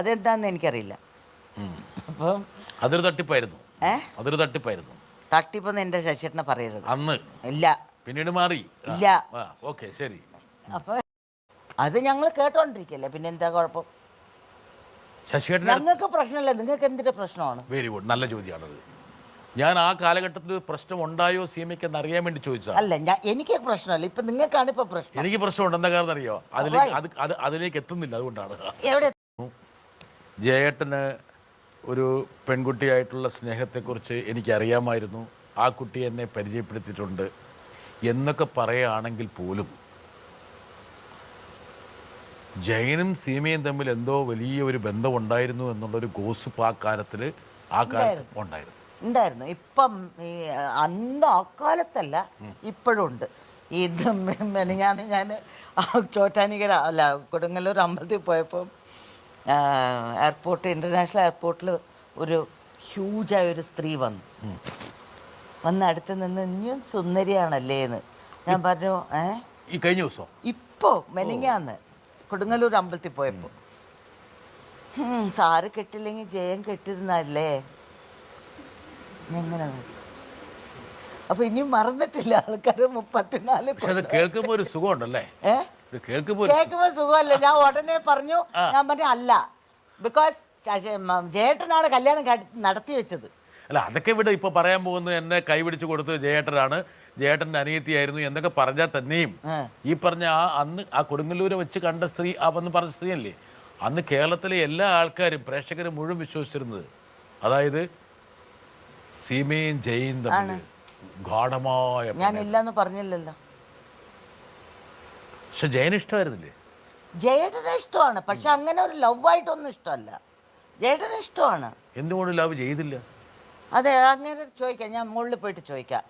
അതെന്താന്ന് എനിക്കറിയില്ല. അപ്പം അതൊരു തട്ടിപ്പായിരുന്നു. ഏ? അതൊരു തട്ടിപ്പായിരുന്നു. തട്ടിപ്പെന്ന് എന്റെ ശശിയേട്ടനെ പറയരുത്. അന്ന്. ഇല്ല. പിന്നീട് മാറി. ഇല്ല. ഓക്കെ ശരി. അപ്പൊ അത് ഞങ്ങൾ കേട്ടോണ്ടിരിക്കല്ലേ പിന്നെ എന്താ കുഴപ്പം? ശശിയേട്ടന്റെ ഞങ്ങൾക്ക് പ്രശ്നമല്ല നിങ്ങൾക്ക് എന്തിന്റെ പ്രശ്നമാണ്? വെരി ഗുഡ് നല്ല ചോദ്യമാണത്. ഞാൻ ആ കാലഘട്ടത്തിൽ പ്രശ്നം ഉണ്ടായോ സീമയ്ക്ക് എന്ന് അറിയാൻ വേണ്ടി ചോദിച്ചാൽ അല്ല ഞാൻ എനിക്ക് പ്രശ്നമല്ല. ഇപ്പൊ നിങ്ങൾക്കാണ് ഇപ്പൊ പ്രശ്നം. എനിക്ക് പ്രശ്നമുണ്ട് എന്താ കാരണം അറിയോ? അതിലേക്ക് അത് അത് അതിലേക്ക് എത്തുന്നില്ല അതുകൊണ്ടാണ്. എവിടെ ജയേട്ടന് ഒരു പെൺകുട്ടിയായിട്ടുള്ള സ്നേഹത്തെക്കുറിച്ച് എനിക്കറിയാമായിരുന്നു. ആ കുട്ടി എന്നെ പരിചയപ്പെടുത്തിയിട്ടുണ്ട് എന്നൊക്കെ പറയുകയാണെങ്കിൽ പോലും ജയനും സീമയും തമ്മിൽ എന്തോ വലിയ ഒരു ബന്ധമുണ്ടായിരുന്നു എന്നുള്ളൊരു ഗോസിപ്പ് ആ കാലത്തിൽ ആ കാലത്ത് ഉണ്ടായിരുന്നു. ഉണ്ടായിരുന്നു. ഇപ്പം ഈ അന്ന് അക്കാലത്തല്ല ഇപ്പോഴും ഉണ്ട് ഈ മെനഞ്ഞാന്ന് ഞാൻ ചോറ്റാനിക്കര അല്ല കൊടുങ്ങല്ലൂർ അമ്പലത്തിൽ പോയപ്പം എയർപോർട്ട് ഇന്റർനാഷണൽ എയർപോർട്ടിൽ ഒരു ഹ്യൂജായ ഒരു സ്ത്രീ വന്നു. വന്ന് അടുത്ത് നിന്ന് ഇനിയും സുന്ദരിയാണല്ലേ എന്ന്. ഞാൻ പറഞ്ഞു ഏ? ഈ കഴിഞ്ഞ ദിവസം? ഇപ്പോൾ മെനിങ്ങാന്ന്. കൊടുങ്ങല്ലൂർ അമ്പലത്തിൽ പോയപ്പോൾ സാറ് കെട്ടില്ലെങ്കിൽ ജയം കെട്ടിരുന്നല്ലേ എങ്ങനെ അപ്പൊ ഇനിയും മറന്നിട്ടില്ല. ആൾക്കാർ മുപ്പത്തിനാല് കേൾക്കുമ്പോൾ ഒരു സുഖമുണ്ടല്ലേ? ഏ? കേൾക്കുമ്പോ സുഖമല്ല. ഞാൻ ഉടനെ പറഞ്ഞു ഞാൻ പറഞ്ഞു അല്ല ബിക്കോസ് ജയേട്ടനാണ് കല്യാണം നടത്തി വെച്ചത്. അല്ല അതൊക്കെ ഇവിടെ ഇപ്പോൾ പറയാൻ പോകുന്നത് എന്നെ കൈപിടിച്ച് കൊടുത്തത് ജയേട്ടനാണ്. ജയേട്ടന്റെ അനിയത്തിയായിരുന്നു എന്നൊക്കെ പറഞ്ഞാൽ തന്നെയും ഈ പറഞ്ഞ ആ അന്ന് ആ കൊടുങ്ങല്ലൂരെ വെച്ച് കണ്ട സ്ത്രീ ആ വന്ന് പറഞ്ഞ സ്ത്രീ അല്ലേ അന്ന് കേരളത്തിലെ എല്ലാ ആൾക്കാരും പ്രേക്ഷകരും മുഴുവൻ വിശ്വസിച്ചിരുന്നത്. അതായത് സീമയും ജയിൻ തമ്മിൽ ഗാഠമായ ഞാൻ ഇല്ലെന്ന് പറഞ്ഞില്ലല്ലോ. പക്ഷെ ജയന് ഇഷ്ടമായിരുന്നില്ലേ? ജയടനെ ഇഷ്ടമാണ്. പക്ഷെ അങ്ങനെ ഒരു ലവ് ആയിട്ടൊന്നും ഇഷ്ടമല്ല. ജയടനെ ഇഷ്ടമാണ്. എന്തുകൊണ്ട് ലവ് ചെയ്തില്ല. അതെ അങ്ങനെ ചോദിക്കാം. ഞാൻ മുകളിൽ പോയിട്ട് ചോദിക്കാം.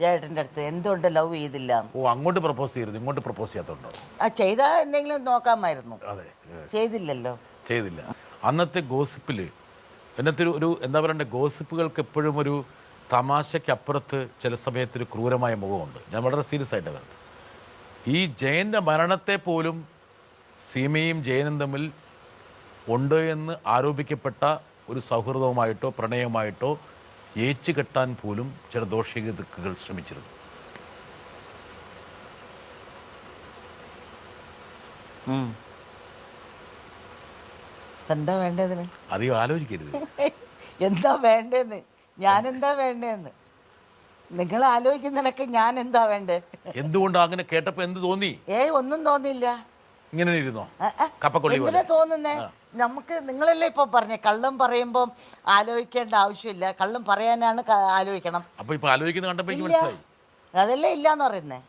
ജയേട്ടന്റെ അടുത്ത് എന്തുകൊണ്ട് ലവ് ചെയ്തില്ല? ഓ അങ്ങോട്ട് പ്രപ്പോസ് ചെയ്യരുത്. ഇങ്ങോട്ട് പ്രപ്പോസ് ചെയ്യാത്തതുണ്ടോ ആ ചെയ്താൽ എന്തെങ്കിലും നോക്കാമായിരുന്നു. അതെ ഏ. ചെയ്തില്ലല്ലോ. ചെയ്തില്ല. അന്നത്തെ ഗോസിപ്പിൽ എന്നത്തെ ഒരു- ഒരു എന്താ പറയണ്ടേ ഗോസിപ്പുകൾക്ക് എപ്പോഴും ഒരു തമാശയ്ക്കപ്പുറത്ത് ചില സമയത്ത് ഒരു ക്രൂരമായ മുഖമുണ്ട്. ഞാൻ വളരെ സീരിയസ് ആയിട്ട് വരുന്നത് ഈ ജയന്റെ മരണത്തെ പോലും സീമയും ജയനും തമ്മിൽ ഉണ്ട് എന്ന് ആരോപിക്കപ്പെട്ട ഒരു സൗഹൃദവുമായിട്ടോ പ്രണയമായിട്ടോ ഏച്ചു കെട്ടാൻ പോലും ചില ദോഷികൾ ശ്രമിച്ചിരുന്നു. എന്താ വേണ്ടതിന് അധികം ആലോചിക്കരുത്. എന്താ വേണ്ടതെന്ന് ഞാൻ എന്താ വേണ്ടേന്ന്? നിങ്ങൾ ആലോചിക്കുന്നതിനൊക്കെ ഞാൻ എന്താ വേണ്ടേ? എന്തുകൊണ്ട് അങ്ങനെ കേട്ടപ്പോ എന്ത് തോന്നി? ഏയ് ഒന്നും തോന്നിയില്ല. ഇങ്ങനെ ഇരുന്നോ. കപ്പക്കൊള്ളി പോലെ. തോന്നുന്നേ? നമുക്ക് നിങ്ങളല്ലേ ഇപ്പൊ പറഞ്ഞേ കള്ളം പറയുമ്പോൾ ആലോചിക്കേണ്ട ആവശ്യമില്ല. കള്ളം പറയാനാണ് ക- ആലോചിക്കണം. അപ്പൊ ഇപ്പൊ ആലോചിക്കുന്നത് കണ്ടപ്പോൾ എനിക്ക് മനസ്സിലായി. അതല്ലേ ഇല്ലാന്ന് പറയുന്നേ.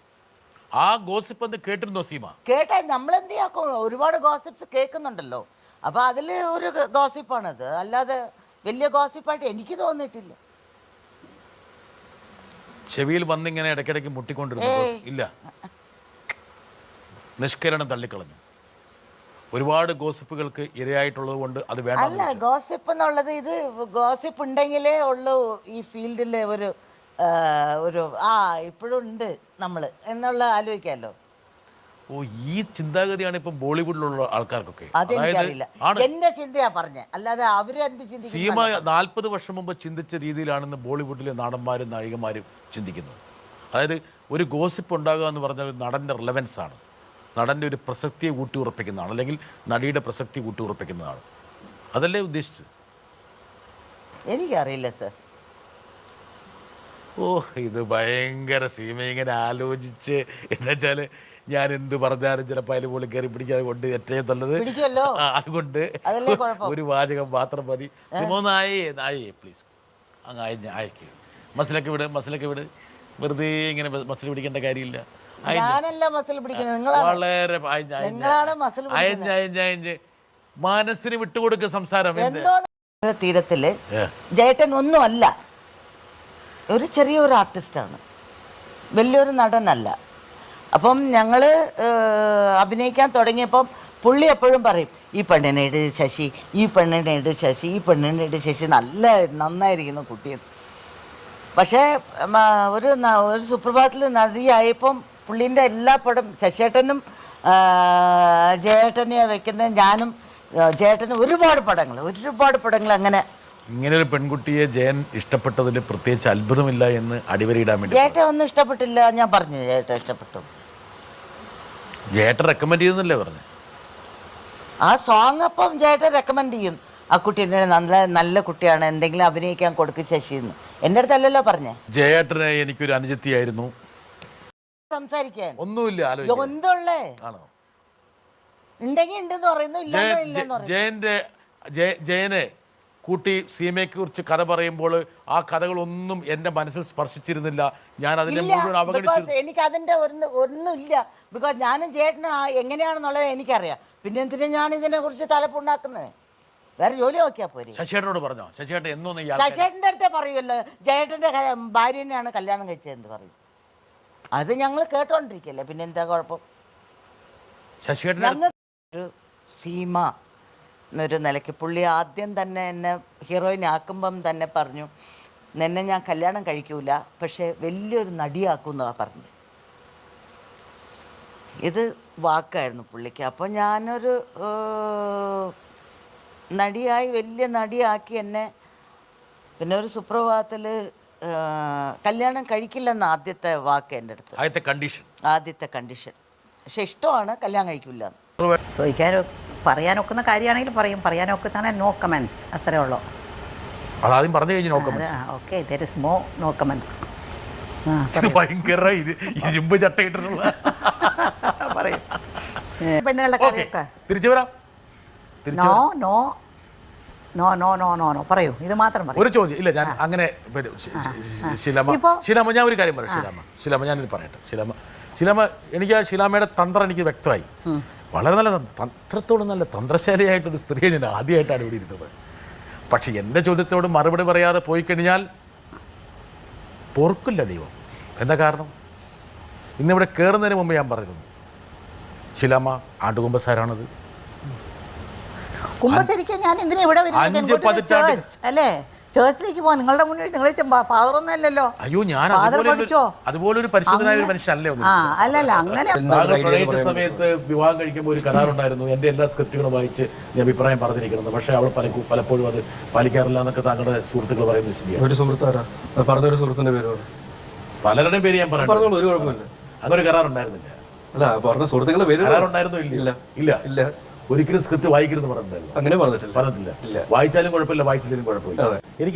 ആ ഗോസിപ്പ് കേട്ടിരുന്നോ സീമ? കേട്ടാ നമ്മളെന്ത് ചെയ്യാക്കും? ഒരുപാട് ഗോസിപ്സ് കേൾക്കുന്നുണ്ടല്ലോ. അപ്പൊ അതിൽ ഒരു ഗോസിപ്പാണത്. അല്ലാതെ വലിയ ഗോസിപ്പായിട്ട് എനിക്ക് തോന്നിയിട്ടില്ല. ചെവിയിൽ വന്നിങ്ങനെ ഇടയ്ക്കിടയ്ക്ക് മുട്ടിക്കൊണ്ടിരുന്നു. ഇല്ല. നിഷ്കരണം തള്ളിക്കളഞ്ഞു. ഒരുപാട് ഗോസിപ്പുകൾക്ക് ഇരയായിട്ടുള്ളത് കൊണ്ട് അത് വേണ്ട അല്ല ഗോസിപ്പ് എന്നുള്ളത് ഇത് ഗോസിപ്പ് ഉണ്ടെങ്കിലേ ഉള്ളൂ ഈ ഫീൽഡിലെ ഒരു ഒരു ആ ഇപ്പോഴും ഉണ്ട് നമ്മൾ എന്നുള്ള ആലോചിക്കാമല്ലോ ഓ ഈ ചിന്താഗതിയാണ് ഇപ്പം ബോളിവുഡിലുള്ള ആൾക്കാർക്കൊക്കെ. അതായത് എന്റെ ചിന്തയാ പറഞ്ഞേ. അല്ലാതെ അവരെ സീമ നാൽപ്പത് വർഷം മുമ്പ് ചിന്തിച്ച രീതിയിലാണെന്ന് ബോളിവുഡിലെ നടന്മാരും നായികമാരും ചിന്തിക്കുന്നത് അതായത് ഒരു ഗോസിപ്പ് ഉണ്ടാകുക എന്ന് പറഞ്ഞാൽ നടന്റെ നടന്റെ റിലവൻസ് ആണ്. നടന്റെ ഒരു പ്രസക്തിയെ കൂട്ടി ഉറപ്പിക്കുന്നതാണ് അല്ലെങ്കിൽ നടിയുടെ പ്രസക്തി കൂട്ടി ഉറപ്പിക്കുന്നതാണ് അതല്ലേ ഉദ്ദേശിച്ചത്? എനിക്കറിയില്ല സർ. ഓ ഇത് ഭയങ്കര സീമ ഇങ്ങനെ ആലോചിച്ച് എന്താ വെച്ചാൽ ഞാൻ എന്ത് പറഞ്ഞാലും ചിലപ്പോൾ അതിൽ പോലും കയറി പിടിക്കാതെ കൊണ്ട് ഏറ്റവും നല്ലത് അതുകൊണ്ട് ഒരു വാചകം മാത്രം മതി. സിമോ നായേ നായേ പ്ലീസ് അങ്ങ് അയഞ്ഞ അയക്ക്. മസിലൊക്കെ വിട് മസിലൊക്കെ വിട്. വെറുതെ ഇങ്ങനെ മസിൽ പിടിക്കേണ്ട കാര്യമില്ല. വളരെ അയഞ്ഞ് മനസ്സിന് വിട്ടുകൊടുക്കുക സംസാരം തീരത്തിൽ ഏ. ഒന്നും ഒന്നുമല്ല. ഒരു ചെറിയൊരു ആർട്ടിസ്റ്റാണ്. വലിയൊരു നടനല്ല. അപ്പം ഞങ്ങൾ അഭിനയിക്കാൻ തുടങ്ങിയപ്പം പുള്ളി എപ്പോഴും പറയും ഈ പെണ്ണിനെ ഇട് ശശി ഈ പെണ്ണിനെ ഇട് ശശി ഈ പെണ്ണിനെ ഇട് ശശി നല്ല നന്നായിരിക്കുന്നു കുട്ടി. പക്ഷേ ഒരു ഒരു സുപ്രഭാതത്തിൽ നടിയായപ്പം പുള്ളീന്റെ എല്ലാ പടം ശശേട്ടനും ജയേട്ടനെയാണ് വെക്കുന്നത് ഞാനും ജയേട്ടനും ഒരുപാട് പടങ്ങൾ ഒരുപാട് പടങ്ങൾ അങ്ങനെ ഇങ്ങനെ ഒരു പെൺകുട്ടിയെ ജയൻ ഇഷ്ടപ്പെട്ടതിൽ പ്രത്യേകിച്ച് അത്ഭുതമില്ല എന്ന് അടിവരയിടാൻ വേണ്ടി ചേട്ടൻ ഒന്നും ഇഷ്ടപ്പെട്ടില്ല ഞാൻ പറഞ്ഞു ജേട്ട ഇഷ്ടപ്പെട്ടു. ജേട്ട റെക്കമെൻഡ് ചെയ്യുന്നല്ലേ പറഞ്ഞു? ആ സോങ് അപ്പം ജേട്ട റെക്കമെൻഡ് ചെയ്യും. ആ കുട്ടി എന്നെ നല്ല നല്ല കുട്ടിയാണ് എന്തെങ്കിലും അഭിനയിക്കാൻ കൊടുക്ക് ശശിന്ന് എന്റെ അടുത്തല്ലല്ലോ പറഞ്ഞേ. ജയേട്ടനെ എനിക്കൊരു അനുജത്തിയായിരുന്നു. സംസാരിക്കാൻ. ഒന്നുമില്ല ആലോചിക്കാൻ എന്തുള്ളേ? ആണോ? ഉണ്ടെങ്കിൽ ഉണ്ടെന്ന് പറയുന്നു ഇല്ല ജയന്റെ ജയ- ജയനെ കൂട്ടി സിനിമയെക്കുറിച്ച് കുറിച്ച് കഥ പറയുമ്പോൾ ആ കഥകളൊന്നും എന്റെ മനസ്സിൽ സ്പർശിച്ചിരുന്നില്ല. ഞാൻ അതിനെ മുഴുവൻ അവഗണിച്ചു എനിക്ക് അതിന്റെ ഒന്ന് ഒന്നുമില്ല. ബിക്കോസ് ഞാനും ചേട്ടനും എങ്ങനെയാണെന്നുള്ളത് എനിക്കറിയാം. പിന്നെ എന്തിനാ ഞാൻ ഇതിനെ കുറിച്ച് തലപ്പുണ്ടാക്കുന്നത് വേറെ ജോലി നോക്കിയാൽ പോരെ? ശശിയേട്ടനോട് പറഞ്ഞോ? ശശിയേട്ടൻ എന്നൊന്നും ശശിയേട്ടന്റെ അടുത്തേ പറയുമല്ലോ ജയേട്ടന്റെ ഭാര്യ തന്നെയാണ് കല്യാണം കഴിച്ചതെന്ന് പറയും. അത് ഞങ്ങൾ കേട്ടോണ്ടിരിക്കല്ലേ. പിന്നെ എന്താ കുഴപ്പം? ശശിയേട്ടൻ സീമ എന്നൊരു നിലയ്ക്ക്. പുള്ളി ആദ്യം തന്നെ എന്നെ ഹീറോയിൻ ആക്കുമ്പം തന്നെ പറഞ്ഞു നിന്നെ ഞാൻ കല്യാണം കഴിക്കൂല പക്ഷേ വലിയൊരു നടിയാക്കും എന്നാണ് പറഞ്ഞു ഇത് വാക്കായിരുന്നു പുള്ളിക്ക്. അപ്പോൾ ഞാനൊരു നടിയായി വലിയ നടിയാക്കി എന്നെ പിന്നെ ഒരു സുപ്രഭാതത്തിൽ കല്യാണം കഴിക്കില്ലെന്ന ആദ്യത്തെ വാക്ക് എന്റെ അടുത്ത്. ആദ്യത്തെ കണ്ടീഷൻ ആദ്യത്തെ കണ്ടീഷൻ പക്ഷെ ഇഷ്ടമാണ് കല്യാണം കഴിക്കില്ല ചോദിക്കാൻ പറയാനൊക്കുന്ന കാര്യമാണെങ്കിൽ പറയും. പറയാനൊക്കുന്നതാണ് നോ കമൻസ് അത്രേ ഉള്ളൂ. അതാദ്യം പറഞ്ഞു കഴിഞ്ഞ് നോക്കാം okay there is more no comments ആ ഇത് ഭയങ്കര ഇരു- ഇരുമ്പ് ചട്ടയിട്ടിട്ടുള്ള പറയും. പെണ്ണുങ്ങളുടെ ഓക്കെ തിരിച്ചു വരാം. No no no no no no no പറയൂ. ഇത് മാത്രം ഒരു ചോദ്യം. ഇല്ല ഞാൻ അങ്ങനെ ശിലമ ശിലാമ ഞാൻ ഒരു കാര്യം പറയാം ശിലാമ ശിലാമ ഞാനൊരു പറയട്ടെ. ശിലാമ ശിലാമ എനിക്ക് ആ ശിലാമയുടെ തന്ത്രം എനിക്ക് വ്യക്തമായി. വളരെ നല്ല അത്രത്തോളം നല്ല തന്ത്രശാലിയായിട്ടൊരു സ്ത്രീയെ ഞാൻ ആദ്യമായിട്ടാണ് ഇവിടെ ഇരുന്നത്. പക്ഷേ എന്റെ ചോദ്യത്തോട് മറുപടി പറയാതെ പോയി കഴിഞ്ഞാൽ പൊറുക്കില്ല ദൈവം. എന്താ കാരണം? ഇന്നിവിടെ കയറുന്നതിന് മുമ്പ് ഞാൻ പറഞ്ഞിരുന്നു. ശിലമ്മ ആണ്ടുകുമ്പസാരാണത് കുമ്പസരിക്കാൻ ഞാൻ എന്തിനാ ഇവിടെ വരുന്നത്? അഞ്ച് പതിറ്റാണ്ട് അല്ലേ? ചേർച്ചിലേക്ക് പോവാ നിങ്ങളുടെ മുന്നിൽ നിങ്ങൾ ഫാദർ ഒന്നും അല്ലല്ലോ. അയ്യോ ഞാൻ Father അതുപോലെ പഠിച്ചോ? അതുപോലെ ഒരു പരിശുദ്ധനായ മനുഷ്യനല്ലേ ആ അല്ലല്ല അങ്ങനെ പ്രണയിച്ച സമയത്ത് വിവാഹം കഴിക്കുമ്പോൾ ഒരു കരാറുണ്ടായിരുന്നു. എന്റെ എല്ലാ സ്ക്രിപ്റ്റുകളും വായിച്ച് ഞാൻ അഭിപ്രായം പറഞ്ഞിരിക്കുന്നത്. പക്ഷേ അവൾ പല പലപ്പോഴും അത് പാലിക്കാറില്ല എന്നൊക്കെ താങ്കളുടെ സുഹൃത്തുക്കൾ പറയുന്നത് ശരിയാണ് ഒരു സുഹൃത്താരാ? പറഞ്ഞൊരു സുഹൃത്തിന്റെ പേര് പലരുടെയും പേര് ഞാൻ പറഞ്ഞു ഒരു കുഴപ്പമില്ല. അങ്ങനെ കരാറുണ്ടായിരുന്നില്ല. അല്ല പറഞ്ഞ സുഹൃത്തുക്കളുടെ പേര്. കരാറുണ്ടായിരുന്നോ ഇല്ല. ഇല്ല. ഇല്ല. ഒരിക്കലും സ്ക്രിപ്റ്റ് വായിക്കരുത് പറഞ്ഞിട്ടില്ല. അങ്ങനെ പറഞ്ഞിട്ടില്ല. പറഞ്ഞിട്ടില്ല. വായിച്ചാലും കുഴപ്പമില്ല വായിച്ചില്ലെങ്കിലും കുഴപ്പമില്ല.